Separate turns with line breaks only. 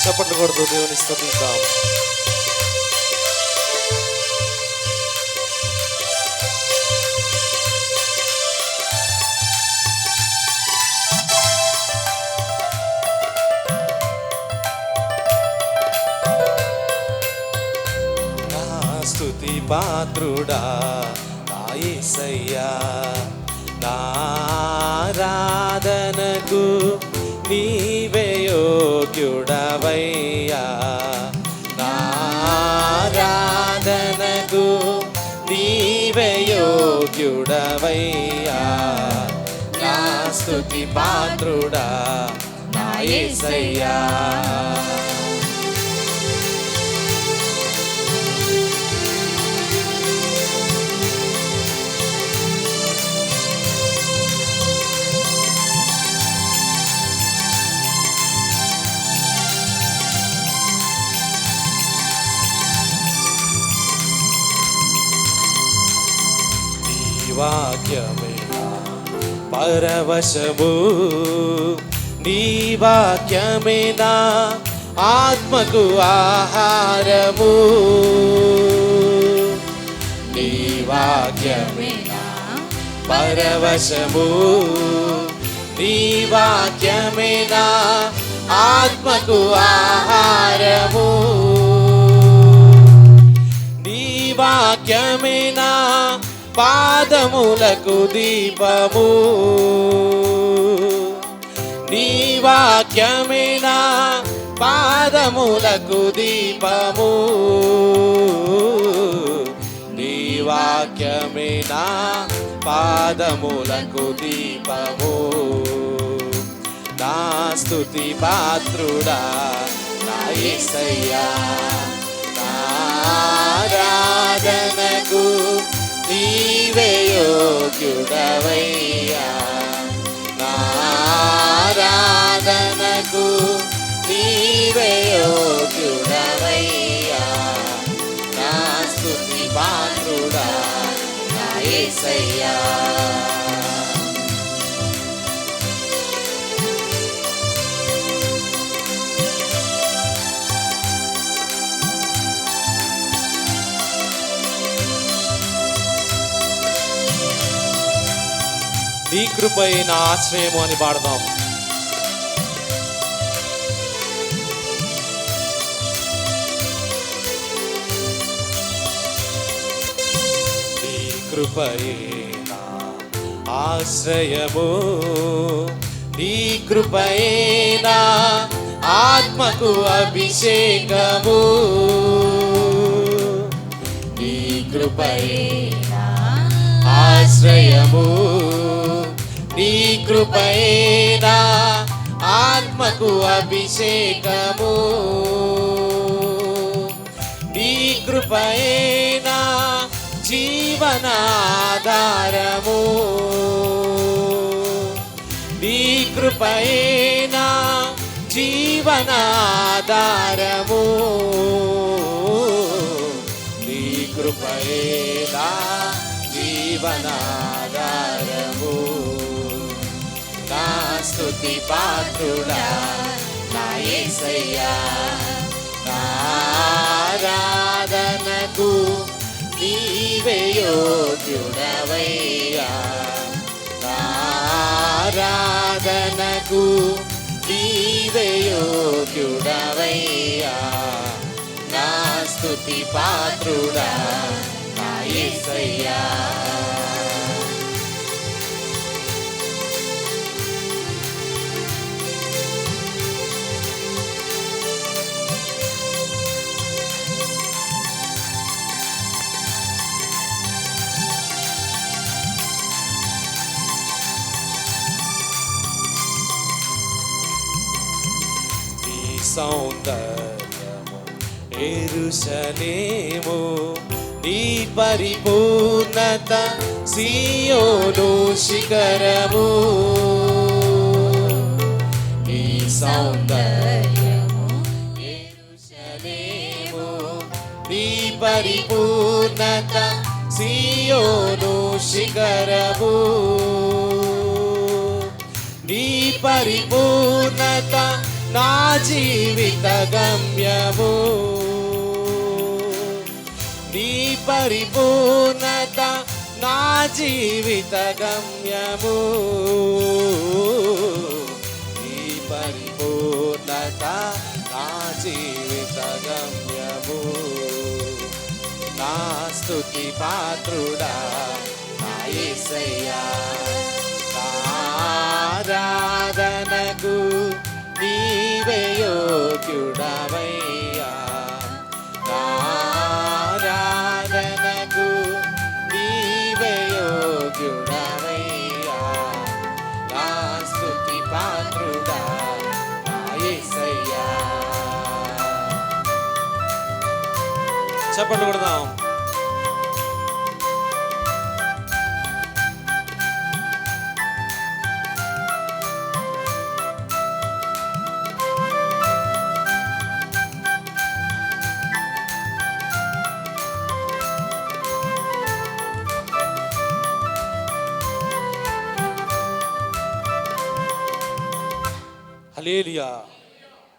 చప్పట్లు కొడుతూ దేవుని స్తుతిద్దాం. నా పాత్రుడా నా నారాధనకు నీవే యోగ్యుడా. యోగ్యుడవయ్యా. నా స్థుతి పాత్రుడా నా ఏసయ్యా. నీ పరవశము నీ వాక్యమేనా ఆత్మకు ఆహారము నీ వాక్యమేనా పరవశము నీ వాక్యమేనా ఆత్మకు ఆహారము నీ వాక్యమేనా పాదములకు దీపము. నీ వాక్యమేనా? పాదములకు దీపము. నీ వాక్యమేనా? పాదములకు దీపము. నా స్థుతి పాత్రుడా నా ఏసయ్యా నా నీవే యోగ్యుడవయ్యా. నా నీవే యోగ్యుడవయ్యా. నీ కృపయే నా ఆశ్రయము అని పాడదాం నీ కృపయే నా ఆశ్రయము నీ కృపయే నా ఆత్మకు అభిషేకము. నీ కృపయే ఆశ్రయము నీ కృపయేనా ఆత్మకు అభిషేకము. నీ కృపయేనా జీవనాధారము. నీ కృపయేనా జీవనాధారము. నీ కృపయే జీవనా స్తుతి పాత్రుడా నా యేసయ్యా ఆరాధనకు నీవే యోగ్యుడవయ్యా. ఆరాధనకు నీవే యోగ్యుడవయ్యా. నా స్తుతి పాత్రుడా నా ఏసయ్యా. సౌందర్యము ఎరుసలేము నీ పరిపూర్ణత సియోను శిఖరము. నీ సౌందర్యము ఎరుసలేము నీ పరిపూర్ణత సియోను శిఖరము. నీ పరిపూర్ణత నా జీవిత గమ్యము. నీ పరిపూర్ణత నా జీవిత గమ్యము. నీ పరిపూర్ణత నా జీవిత గమ్యము. నా స్థుతి పాత్రుడా నా యేసయ్యా చెప్పండి కొడదాం హలేలియా